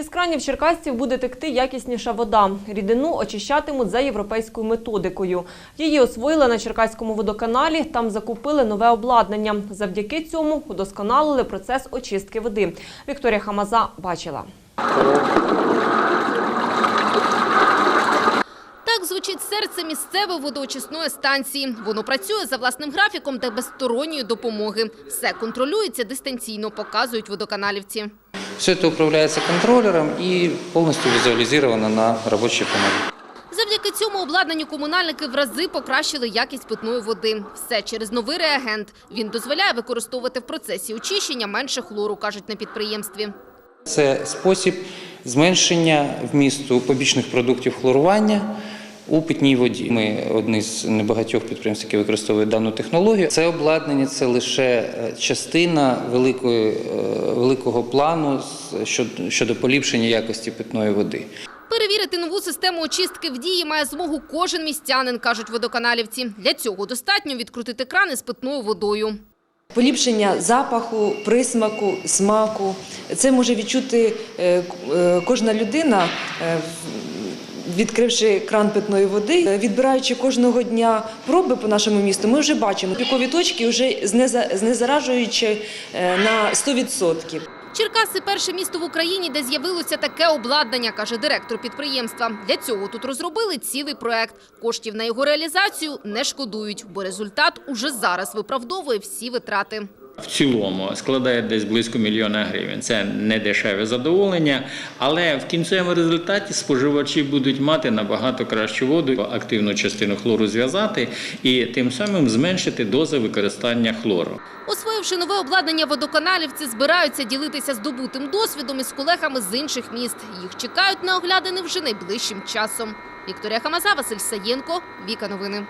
Із кранів черкасців буде текти якісніша вода. Рідину очищатимуть за європейською методикою. Її освоїли на Черкаському водоканалі. Там закупили нове обладнання. Завдяки цьому удосконалили процес очистки води. Вікторія Хамаза бачила. Так звучить серце місцевої водоочисної станції. Воно працює за власним графіком та без сторонньої допомоги. Все контролюється дистанційно, показують водоканалівці. Все это управляется контроллером и полностью визуализировано на рабочей панели. Завдяки цьому обладнанню комунальники в рази покращили якість питної води. Все через новий реагент. Він дозволяє використовувати в процесі очищення менше хлору, кажуть на підприємстві. Це спосіб зменшення вмісту побічних продуктів хлорування у питній воді. Ми одні з небагатьох підприємств, які використовують дану технологію. Це обладнання це лише е, частина великої, е, великого плану з- щодо, поліпшення якості питної води. Перевірити нову систему очистки в дії має змогу кожен містянин, кажуть водоканалівці. Для цього достатньо відкрутити крани з питною водою. Поліпшення запаху, присмаку, смаку. Це може відчути е, к- кожна людина, відкривши кран питної води, відбираючи кожного дня проби по нашому місту, ми вже бачимо пікові точки вже знеза- знезаражуючи е, на 100%. Черкаси – перше місто в Україні, де з'явилося таке обладнання, каже директор підприємства. Для цього тут розробили цілий проект. Коштів на його реалізацію не шкодують, бо результат уже зараз виправдовує всі витрати. В цілому складає десь близько мільйона гривень. Це не дешеве задоволення, але в кінцевому результаті споживачі будуть мати набагато кращу воду, активну частину хлору зв'язати і тим самим зменшити дози використання хлору. Освоївши нове обладнання водоканалівці, збираються ділитися здобутим досвідом із колегами з інших міст. Їх чекають на оглядини вже найближчим часом. Вікторія Хамаза, Василь Саєнко, Віка Новини.